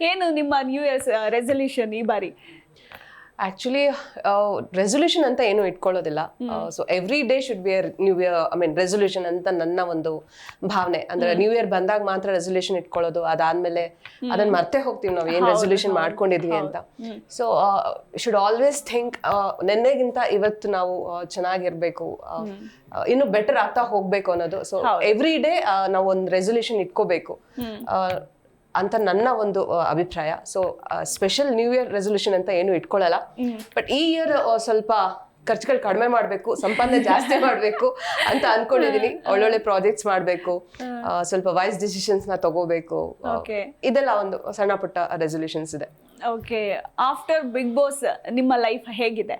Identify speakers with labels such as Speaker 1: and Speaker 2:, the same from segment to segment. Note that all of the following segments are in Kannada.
Speaker 1: ಏನು ನಿಮ್ಮ ನ್ಯೂ ಇಯರ್ಸ್ ರೆಸಲ್ಯೂಷನ್ ಈ ಬಾರಿ?
Speaker 2: ಆಕ್ಚುಲಿ ರೆಸೊಲ್ಯೂಷನ್ ಅಂತ ಏನು ಇಟ್ಕೊಳ್ಳೋದಿಲ್ಲ. So every day should be new year I mean resolution ಅಂತ ನನ್ನ ಒಂದು ಭಾವನೆ. ಅಂದ್ರೆ ನ್ಯೂ ಇಯರ್ ಬಂದಾಗ ಮಾತ್ರ ರೆಸೊಲ್ಯೂಷನ್ ಇಟ್ಕೊಳ್ಳೋದು ಅದಾದ್ಮೇಲೆ ಅದನ್ನ ಮರ್ತೆ ಹೋಗ್ತೀವಿ ನಾವು ಏನು ರೆಸೊಲ್ಯೂಷನ್ ಮಾಡ್ಕೊಂಡಿದ್ವಿ ಅಂತ. ಸೊ ಶುಡ್ ಆಲ್ವೇಸ್ ಥಿಂಕ್ ನೆನ್ನೆಗಿಂತ ಇವತ್ತು ನಾವು ಚೆನ್ನಾಗಿರಬೇಕು ಚೆನ್ನಾಗಿರ್ಬೇಕು ಆ, ಇನ್ನು ಬೆಟರ್ ಆಗ್ತಾ ಹೋಗ್ಬೇಕು ಅನ್ನೋದು. ಸೊ ಎವ್ರಿ ಡೇ ನಾವು ಒಂದು ರೆಸೊಲ್ಯೂಷನ್ ಇಟ್ಕೋಬೇಕು. ಅಂತ ನನ್ನ ಒಂದು ಅಭಿಪ್ರಾಯ. So special new year resolution ಅಂತ ಏನು ಇಟ್ಕೊಳ್ಳಲ್ಲ ಬಟ್ ಈ ಇಯರ್ ಸ್ವಲ್ಪ ಖರ್ಚುಗಳು ಕಡಿಮೆ ಮಾಡಬೇಕು ಸಂಪಾದನೆ ಜಾಸ್ತಿ ಮಾಡಬೇಕು ಅಂತ ಅನ್ಕೊಂಡಿದೀನಿ. ಒಳ್ಳೊಳ್ಳೆ ಪ್ರಾಜೆಕ್ಟ್ಸ್ ಮಾಡಬೇಕು ಸ್ವಲ್ಪ ವೈಸ್ ಡಿಸಿಷನ್ಸ್ನ ತಗೋಬೇಕು. ಇದೆಲ್ಲ ಒಂದು ಸಣ್ಣ ಪುಟ್ಟ ರೆಸೊಲ್ಯೂಷನ್ಸ್ ಇದೆ.
Speaker 1: ಓಕೆ ಆಫ್ಟರ್ ಬಿಗ್ ಬಾಸ್ ನಿಮ್ಮ ಲೈಫ್ ಹೇಗಿದೆ?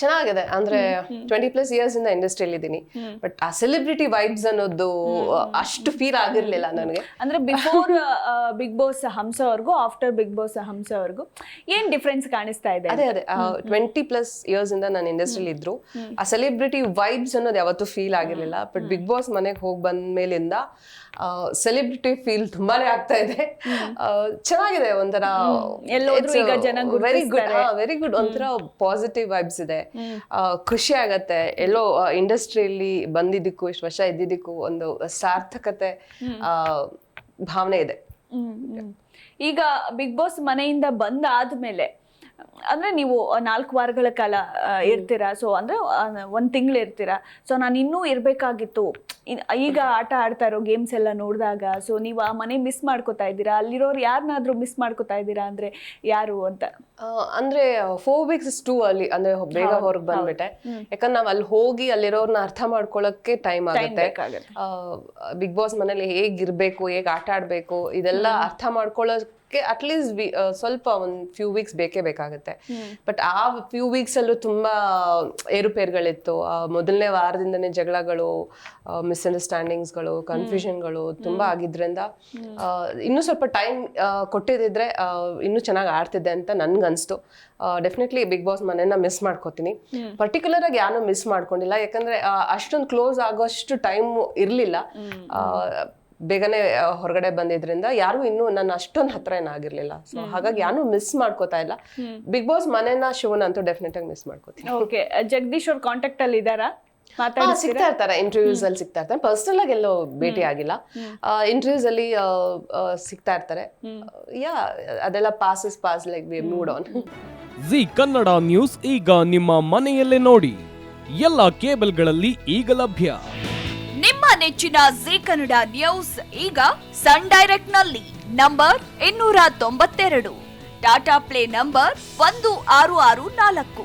Speaker 2: ಚೆನ್ನಾಗಿದೆ. ಅಂದ್ರೆ ಟ್ವೆಂಟಿ ಪ್ಲಸ್ ಇಯರ್ಸ್ ಇಂದ ಇಂಡಸ್ಟ್ರಿಯಲ್ಲಿ ಇದ್ದೀನಿ ಬಟ್ ಆ ಸೆಲೆಬ್ರಿಟಿ ವೈಬ್ಸ್ ಅನ್ನೋದು ಅಷ್ಟು ಫೀಲ್ ಆಗಿರ್ಲಿಲ್ಲ ನನಗೆ.
Speaker 1: ಅಂದ್ರೆ ಬಿಫೋರ್ ಬಿಗ್ ಬಾಸ್ ಹಂಸವರೆಗೂ ಆಫ್ಟರ್ ಬಿಗ್ ಬಾಸ್ ಹಂಸವರೆಗೂ ಏನ್ ಡಿಫ್ರೆನ್ಸ್ ಕಾಣಿಸ್ತಾ ಇದೆ?
Speaker 2: ಅದೇ ಅದೇ. ಟ್ವೆಂಟಿ ಪ್ಲಸ್ ಇಯರ್ಸ್ ಇಂದ ನಾನು ಇಂಡಸ್ಟ್ರಿಯಲ್ಲಿ ಇದ್ರು. ಆ ಸೆಲೆಬ್ರಿಟಿ ವೈಬ್ಸ್ ಅನ್ನೋದು ಯಾವತ್ತೂ ಫೀಲ್ ಆಗಿರ್ಲಿಲ್ಲ. ಬಟ್ ಬಿಗ್ ಬಾಸ್ ಮನೆಗೆ ಹೋಗಿ ಬಂದ ಮೇಲಿಂದ ಸೆಲೆಬ್ರಿಟಿ ಫೀಲ್ ತುಂಬಾನೇ ಆಗ್ತಾ ಇದೆ. ಚೆನ್ನಾಗಿದೆ ಒಂಥರ ವೆರಿ ಗುಡ್ ವೆರಿ ಗುಡ್ ಒಂಥರ ಪಾಸಿಟಿವ್ ವೈಬ್ಸ್ ಇದೆ. ಖುಷಿ ಆಗತ್ತೆ. ಎಲ್ಲೋ ಇಂಡಸ್ಟ್ರಿಯಲ್ಲಿ ಬಂದಿದ್ದಕ್ಕೂ ಇಷ್ಟು ವರ್ಷ ಇದ್ದಿದ್ದಕ್ಕೂ ಒಂದು ಸಾರ್ಥಕತೆ ಭಾವನೆ ಇದೆ.
Speaker 1: ಈಗ ಬಿಗ್ ಬಾಸ್ ಮನೆಯಿಂದ ಬಂದಾದ್ಮೇಲೆ ಅಂದ್ರೆ ನೀವು ನಾಲ್ಕು ವಾರಗಳ ಕಾಲ ಇರ್ತೀರಾ? ಸೊ ಅಂದ್ರೆ ಒಂದ್ ತಿಂಗಳು ಇರ್ತೀರಾ? ಸೊ ನಾನು ಇನ್ನೂ ಇರ್ಬೇಕಾಗಿತ್ತು. ಈಗ ಆಟ ಆಡ್ತಾ ಇರೋ ಗೇಮ್ಸ್ ಎಲ್ಲ ನೋಡಿದಾಗ ಸೊ ನೀವು ಆ ಮನೆ ಮಿಸ್ ಮಾಡ್ಕೋತಾ ಇದ್ದೀರಾ? ಅಲ್ಲಿರೋರು ಯಾರನ್ನಾದ್ರೂ ಮಿಸ್ ಮಾಡ್ಕೋತಾ ಇದ್ದೀರಾ ಅಂದ್ರೆ ಯಾರು ಅಂತ?
Speaker 2: ಅಂದ್ರೆ ಫೋರ್ ವೀಕ್ಸ್ ಇಸ್ ಟೂ ಅಲ್ಲಿ ಅಂದ್ರೆ ಬೇಗ ಹೊರಗೆ ಬಂದ್ಬಿಟ್ಟೆ. ಯಾಕಂದ್ರೆ ನಾವ್ ಅಲ್ಲಿ ಹೋಗಿ ಅಲ್ಲಿರೋರ್ನ ಅರ್ಥ ಮಾಡ್ಕೊಳಕ್ಕೆ ಟೈಮ್ ಆಗುತ್ತೆ. ಬಿಗ್ ಬಾಸ್ ಮನೇಲಿ ಹೇಗಿರ್ಬೇಕು ಹೇಗ್ ಆಟ ಆಡ್ಬೇಕು ಇದೆಲ್ಲ ಅರ್ಥ ಮಾಡ್ಕೊಳ್ಳೋಕೆ ಅಟ್ಲೀಸ್ಟ್ ಸ್ವಲ್ಪ ಒಂದ್ ಫ್ಯೂ ವೀಕ್ಸ್ ಬೇಕೇ ಬೇಕಾಗುತ್ತೆ. ಬಟ್ ಆ ಫ್ಯೂ ವೀಕ್ಸ್ ಅಲ್ಲೂ ತುಂಬಾ ಏರುಪೇರುಗಳಿತ್ತು. ಮೊದಲನೇ ವಾರದಿಂದನೇ ಜಗಳಗಳು ಮಿಸ್ಅಂಡರ್ಸ್ಟ್ಯಾಂಡಿಂಗ್ಸ್ಗಳು ಕನ್ಫ್ಯೂಷನ್ಗಳು ತುಂಬಾ ಆಗಿದ್ರಿಂದ ಇನ್ನೂ ಸ್ವಲ್ಪ ಟೈಮ್ ಕೊಟ್ಟಿದ್ರೆ ಇನ್ನೂ ಚೆನ್ನಾಗಿ ಆಡ್ತಿದ್ದೆ ಅಂತ ನನ್ಗನ್ಸ್ತು ಡೆಫಿನೆಟ್ಲಿ ಬಿಗ್ ಬಾಸ್ ಮನೆನ ಮಿಸ್ ಮಾಡ್ಕೋತೀನಿ. ಪರ್ಟಿಕ್ಯುಲರ್ ಆಗಿ ಯಾರು ಮಿಸ್ ಮಾಡ್ಕೊಂಡಿಲ್ಲ. ಯಾಕಂದ್ರೆ ಅಷ್ಟೊಂದು ಕ್ಲೋಸ್ ಆಗೋಷ್ಟು ಟೈಮ್ ಇರಲಿಲ್ಲ. ಬೇಗನೆ ಹೊರಗಡೆ ಬಂದಿದ್ರಿಂದ ಯಾರು ಇನ್ನೂ ನನ್ನ ಅಷ್ಟೊಂದು ಹತ್ರ ಏನಾಗಿರ್ಲಿಲ್ಲ ಸೊ ಹಾಗಾಗಿ ಯಾರು ಮಿಸ್ ಮಾಡ್ಕೋತಾ ಇಲ್ಲ. ಬಿಗ್ ಬಾಸ್ ಮನೆನ ಶಿವನ ಅಂತೂ ಡೆಫಿನೆಟ್ ಆಗಿ ಮಿಸ್ ಮಾಡ್ಕೋತೀನಿ.
Speaker 1: ಓಕೆ ಜಗದೀಶ್ ಅವ್ರ ಕಾಂಟ್ಯಾಕ್ಟ್ ಅಲ್ಲಿ ಮಾತಾಡ್ತೀರಾ
Speaker 2: ಸಿಗ್ತಾ ಇರ್ತಾರೆ. ಇಂಟರ್ವ್ಯೂಸ್ ಅಲ್ಲಿ ಸಿಗ್ತಾ ಇರ್ತಾರೆ. ಪರ್ಸನಲ್ ಆಗಿ ಎಲ್ಲೋ ಭೇಟಿ ಆಗಿಲ್ಲ. ಇಂಟರ್ವ್ಯೂಸ್ ಅಲ್ಲಿ ಸಿಗ್ತಾ ಇರ್ತಾರೆ. ಯಾ ಅದೆಲ್ಲ passes pass like we move on
Speaker 3: Zee Kannada news ಈಗ ನಿಮ್ಮ ಮನೆಯಲ್ಲೇ ನೋಡಿ. ಎಲ್ಲ ಕೇಬಲ್ಗಳಲ್ಲಿ ಈಗ ಲಭ್ಯ.
Speaker 4: ನಿಮ್ಮ ನೆಚ್ಚಿನ ಜಿ ಕನ್ನಡ ನ್ಯೂಸ್ ಈಗ ಸನ್ ಡೈರೆಕ್ಟ್ನಲ್ಲಿ. ನಂಬರ್ ಇನ್ನೂರ ತೊಂಬತ್ತೆರಡು. ಟಾಟಾ ಪ್ಲೇ ನಂಬರ್ ಒಂದು ಆರು ಆರು ನಾಲ್ಕು.